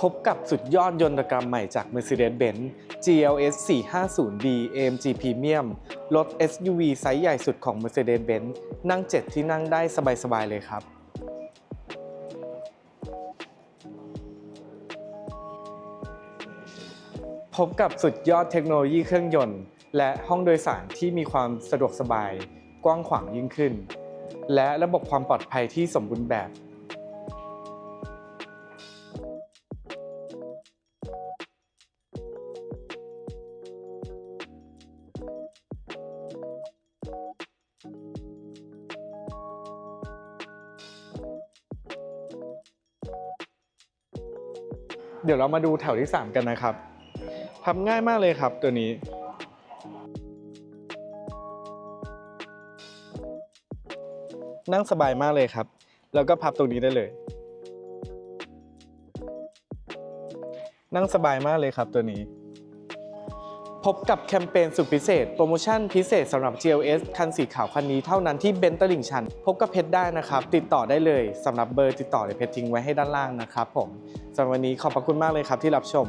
พบกับสุดยอดยนตกรรมใหม่จาก Mercedes-Benz GLS 450D AMG Premium รถ SUV ไซส์ใหญ่สุดของ Mercedes-Benz นั่ง 7 ที่นั่งได้สบาย ๆ เลยครับ พบกับสุดยอดเทคโนโลยีเครื่องยนต์ และห้องโดยสารที่มีความสะดวกสบาย กว้างขวางยิ่งขึ้น และระบบความปลอดภัยที่สมบูรณ์แบบ เดี๋ยวเรามาดูแถวที่ 3 กันนะครับทำง่ายมากเลยครับตัวนี้ นั่งสบายมากเลยครับ แล้วก็พับตรงนี้ได้เลย นั่งสบายมากเลยครับตัวนี้ พบกับแคมเปญสุดพิเศษ โปรโมชั่นพิเศษสำหรับ GLS คันสีขาวคันนี้เท่านั้นที่เบนตลิ่งชัน พบกับเพชรได้นะครับ ติดต่อได้เลยสำหรับเบอร์ติดต่อในเพจทิ้งไว้ให้ด้านล่างนะครับผมสำหรับวันนี้ขอบพระคุณมากเลยครับที่รับชม